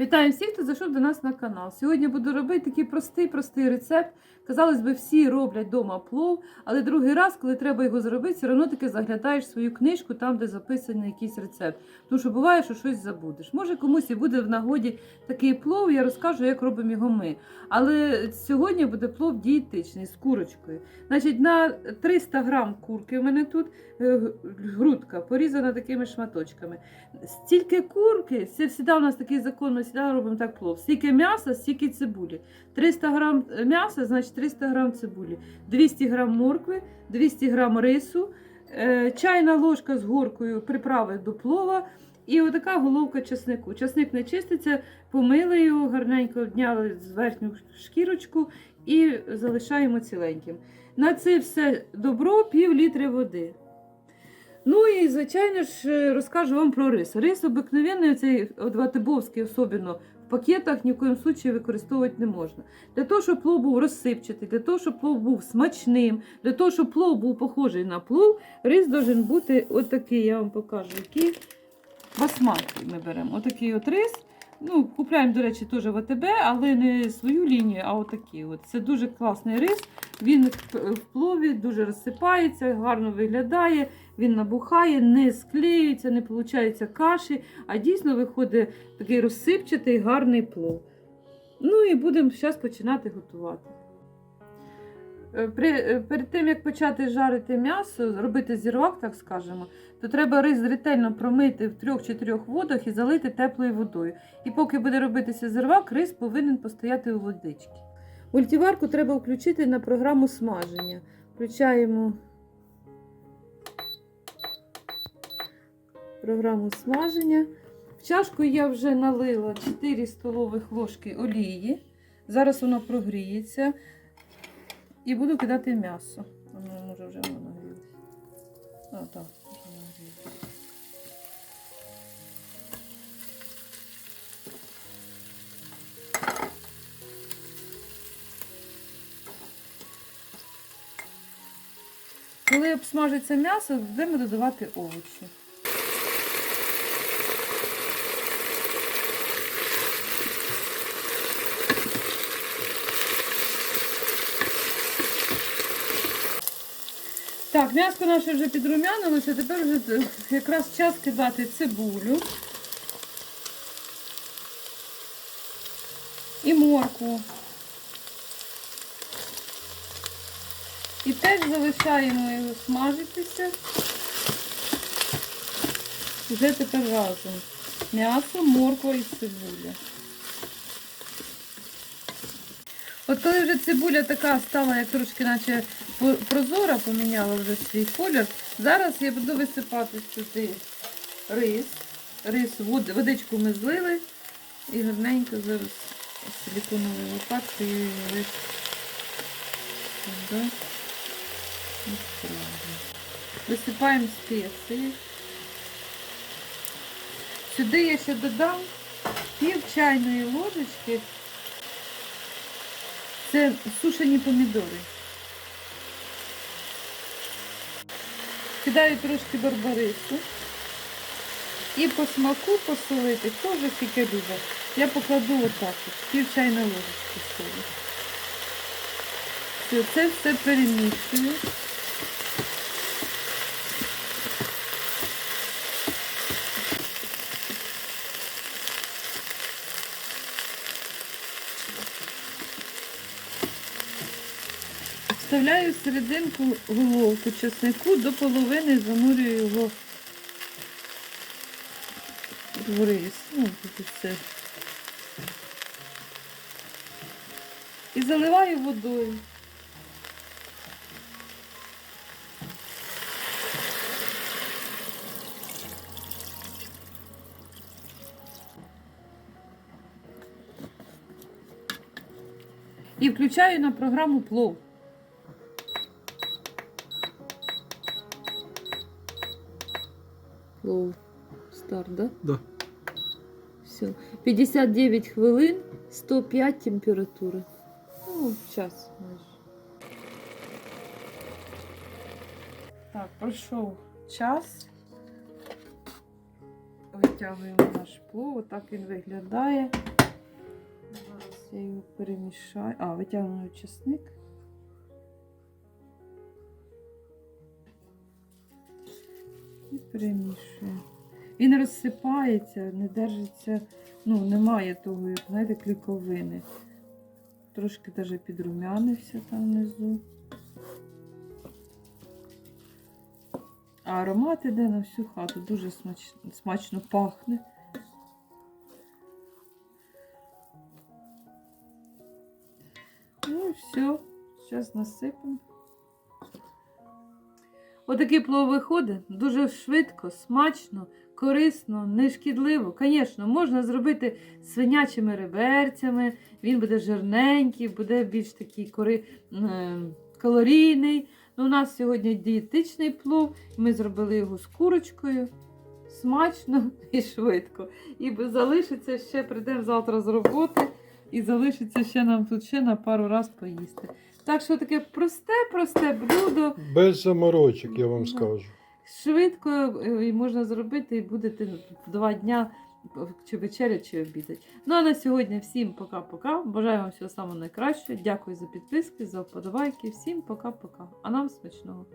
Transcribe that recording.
Вітаю всіх, хто зайшов до нас на канал. Сьогодні буду робити такий простий-простий рецепт. Казалось би, всі роблять вдома плов, але другий раз, коли треба його зробити, все одно таки заглядаєш свою книжку, там, де записаний якийсь рецепт. Тому що буває, що щось забудеш. Може, комусь і буде в нагоді такий плов, я розкажу, як робимо його ми. Але сьогодні буде плов дієтичний з курочкою. Значить, на 300 грам курки в мене тут е, грудка порізана такими шматочками. Стільки курки, це завжди у нас такий закон, ми робимо так плов. Стільки м'яса, стільки цибулі. 300 грам м'яса, значить 300 грам цибулі, 200 грам моркви, 200 грам рису, е, чайна ложка з горкою приправи до плова. І отака головка чеснику. Чесник не чиститься, помили його, гарненько обняли з верхню шкірочку і залишаємо ціленьким. На це все добро пів літри води. Ну і, звичайно ж, е, розкажу вам про рис. Рис обикновенний, цей ватибовський, особливо в пакетах ні в коєму случаї використовувати не можна. Для того, щоб плов був розсипчатий, для того, щоб плов був смачним, для того, щоб плов був похожий на плов, рис должен бути отакий, я вам покажу, який басматний ми беремо. Отакий от рис. Ну, Купляємо, до речі, теж в АТБ, але не свою лінію, а отакий. От. Це дуже класний рис. Він в плові дуже розсипається, гарно виглядає, він набухає, не склеюється, не виходить каші, а дійсно виходить такий розсипчатий гарний плов. Ну і будемо зараз починати готувати. Е, При, е, перед тим, як почати жарити м'ясо, робити зірвак, так скажемо, то треба рис ретельно промити в трьох-чотирьох водах і залити теплою водою. І поки буде робитися зірвак, рис повинен постояти у водичці. Мультиварку треба включити на програму смаження. Включаємо програму смаження. В чашку я вже налила 4 столових ложки олії. Зараз воно прогріється. І буду кидати м'ясо. Воно може вже воно нагрілося. Коли обсмажиться м'ясо, будемо додавати овочі. Так, м'ясо наше вже підрумянилося, тепер вже якраз час кидати цибулю і моркву. І теж залишаємо його смажитися. Вже тепер разом. М'ясо, морква і цибуля. От коли вже цибуля така стала, як трошки наче прозора, поміняла вже свій колір, зараз я буду висипати сюди рис. Рис, вод- водичку ми злили і гарненько зараз силіконовою лопаткою рис. Висипаємо спеції. Сюди я ще додам пів чайної ложечки. Це сушені помідори. Кидаю трошки барбарису. І по смаку посолити, вже скільки любить. Я покладу отак, от, пів чайної ложечки солі. Все, це все перемішую. Вставляю серединку головку чеснику до половини занурюю його в рис. Ну, тут все. І заливаю водою. І включаю на програму плов. Плов. Старт, да? Да. Все. 59 хвилин, 105 температура. Ну, час майже. Так, пройшов час. Витягуємо наш плов, отак він виглядає. Зараз я його перемішаю. А, витягую чесник. І. Він розсипається, не держиться, ну, немає того, як знаєте, кліковини. Трошки навіть підрумянився там внизу. А аромат іде на всю хату, дуже смач... смачно пахне. Ну і все, зараз насипемо. Отакий плов виходить дуже швидко, смачно, корисно, нешкідливо. Звісно, можна зробити свинячими реберцями, він буде жирненький, буде більш такий кори... е, калорійний. Ну, у нас сьогодні дієтичний плов, ми зробили його з курочкою. Смачно і швидко. І залишиться ще, прийдемо завтра з роботи, і залишиться ще нам тут ще на пару раз поїсти. Так що таке просте-просте блюдо. Без заморочок, я вам скажу. Швидко е, і можна зробити, і будете два дня чи вечеря, чи обідати. Ну а на сьогодні всім пока-пока. Бажаю вам всього самого найкращого. Дякую за підписки, за вподобайки. Всім пока-пока. А нам смачного.